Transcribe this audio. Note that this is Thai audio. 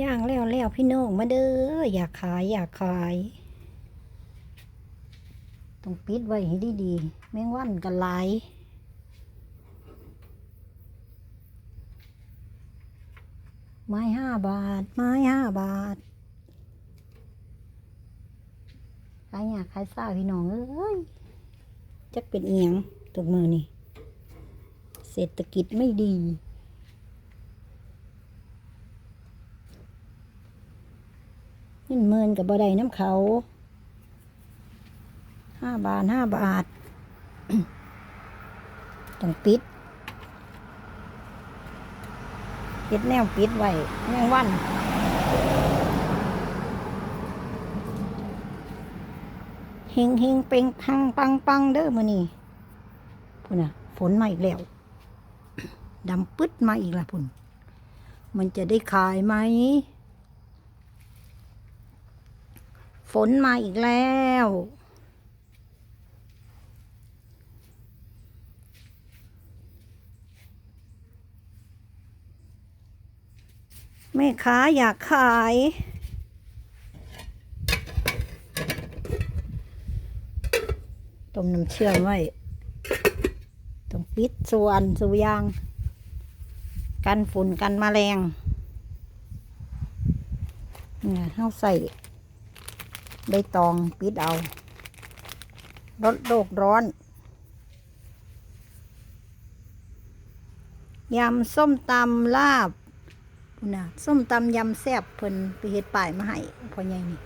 ย่างแล้วแล้วพี่น้องมาเด้ออยากขายอยากขายต้องปิดไว้ให้ดีๆแมงวันกันหลายไม้ห้าบาท ไม้ห้าบาทขายอยากขายซ่าพี่น้องเอ้ยจักเป็นเอียงตกมือนี่เศรษฐกิจไม่ดี เงินเมินกับบ่ได้น้ำเขาห้าบาทห้าบาทต้องปิดปิดแนวปิดไว้แมงวันเฮงเฮงเป่งพังปังปังเด้อมือนี่พุ่นน่ะ ฝนมาอีกแล้วดำปึ๊ดมาอีกละพุ่น มันจะได้ขายไหม ฝนมาอีกแล้ว แม่ค้าอยากขาย ต้มน้ำเชื่อมไว้ต้องปิดส่วนสูยาง กันฝุ่นกันแมลงเนี่ยเฮาใส่ ใบตองปิดเอาลดโลกร้อน ยำส้มตำลาบนน่ะส้มตำยำแซ่บเพิ่นไปเฮ็ดป่ายมาให้พอใหญ่นี่